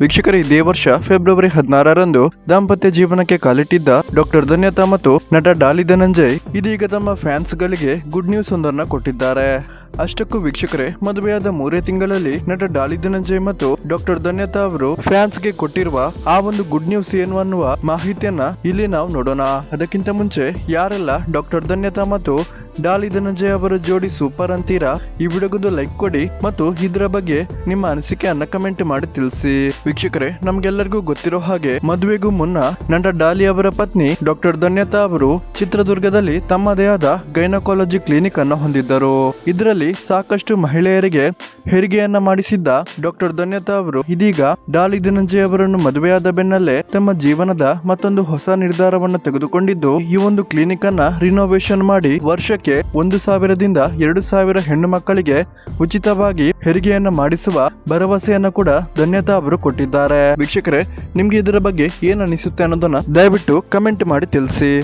ವೀಕ್ಷಕರೇ, ಇದೇ ವರ್ಷ ಫೆಬ್ರವರಿ ಹದಿನಾರರಂದು ದಾಂಪತ್ಯ ಜೀವನಕ್ಕೆ ಕಾಲಿಟ್ಟಿದ್ದ ಡಾಕ್ಟರ್ ಧನ್ಯತಾ ಮತ್ತು ನಟ ಡಾಲಿ ಧನಂಜಯ್ ಇದೀಗ ತಮ್ಮ ಫ್ಯಾನ್ಸ್ ಗಳಿಗೆ ಗುಡ್ ನ್ಯೂಸ್ ಒಂದನ್ನ ಕೊಟ್ಟಿದ್ದಾರೆ. ಅಷ್ಟಕ್ಕೂ ವೀಕ್ಷಕರೇ, ಮದುವೆಯಾದ ಮೂರೇ ತಿಂಗಳಲ್ಲಿ ನಟ ಡಾಲಿ ಧನಂಜಯ್ ಮತ್ತು ಡಾಕ್ಟರ್ ಧನ್ಯತಾ ಅವರು ಫ್ಯಾನ್ಸ್ಗೆ ಕೊಟ್ಟಿರುವ ಆ ಒಂದು ಗುಡ್ ನ್ಯೂಸ್ ಏನು ಅನ್ನುವ ಮಾಹಿತಿಯನ್ನ ಇಲ್ಲಿ ನಾವು ನೋಡೋಣ. ಅದಕ್ಕಿಂತ ಮುಂಚೆ ಯಾರೆಲ್ಲ ಡಾಕ್ಟರ್ ಧನ್ಯತಾ ಮತ್ತು ಡಾಲಿ ಧನಂಜಯ್ ಅವರ ಜೋಡಿ ಸೂಪರ್ ಅಂತೀರಾ, ಈ ವಿಡಿಯೋಗೊಂದು ಲೈಕ್ ಕೊಡಿ ಮತ್ತು ಇದರ ಬಗ್ಗೆ ನಿಮ್ಮ ಅನಿಸಿಕೆಯನ್ನ ಕಮೆಂಟ್ ಮಾಡಿ ತಿಳಿಸಿ. ವೀಕ್ಷಕರೇ, ನಮ್ಗೆಲ್ಲರಿಗೂ ಗೊತ್ತಿರೋ ಹಾಗೆ ಮದುವೆಗೂ ಮುನ್ನ ನಟ ಡಾಲಿ ಅವರ ಪತ್ನಿ ಡಾಕ್ಟರ್ ಧನ್ಯತಾ ಅವರು ಚಿತ್ರದುರ್ಗದಲ್ಲಿ ತಮ್ಮದೇ ಆದ ಗೈನಕಾಲಜಿ ಕ್ಲಿನಿಕ್ ಅನ್ನು ಹೊಂದಿದ್ದರು. ಇದರಲ್ಲಿ ಸಾಕಷ್ಟು ಮಹಿಳೆಯರಿಗೆ ಹೆರಿಗೆಯನ್ನ ಮಾಡಿಸಿದ್ದ ಡಾಕ್ಟರ್ ಧನ್ಯತಾ ಅವರು, ಇದೀಗ ಡಾಲಿ ಧನಂಜಯ ಅವರನ್ನು ಮದುವೆಯಾದ ಬೆನ್ನಲ್ಲೇ ತಮ್ಮ ಜೀವನದ ಮತ್ತೊಂದು ಹೊಸ ನಿರ್ಧಾರವನ್ನು ತೆಗೆದುಕೊಂಡಿದ್ದು, ಈ ಒಂದು ಕ್ಲಿನಿಕ್ ಅನ್ನ ರಿನೋವೇಷನ್ ಮಾಡಿ ವರ್ಷಕ್ಕೆ ಒಂದು ಸಾವಿರದಿಂದ ಎರಡು ಸಾವಿರ ಹೆಣ್ಣು ಮಕ್ಕಳಿಗೆ ಉಚಿತವಾಗಿ ಹೆರಿಗೆಯನ್ನ ಮಾಡಿಸುವ ಭರವಸೆಯನ್ನ ಕೂಡ ಧನ್ಯತಾ ಅವರು ಕೊಟ್ಟಿದ್ದಾರೆ. ವೀಕ್ಷಕರೇ, ನಿಮ್ಗೆ ಇದರ ಬಗ್ಗೆ ಏನ್ ಅನಿಸುತ್ತೆ ಅನ್ನೋದನ್ನ ದಯವಿಟ್ಟು ಕಮೆಂಟ್ ಮಾಡಿ ತಿಳಿಸಿ.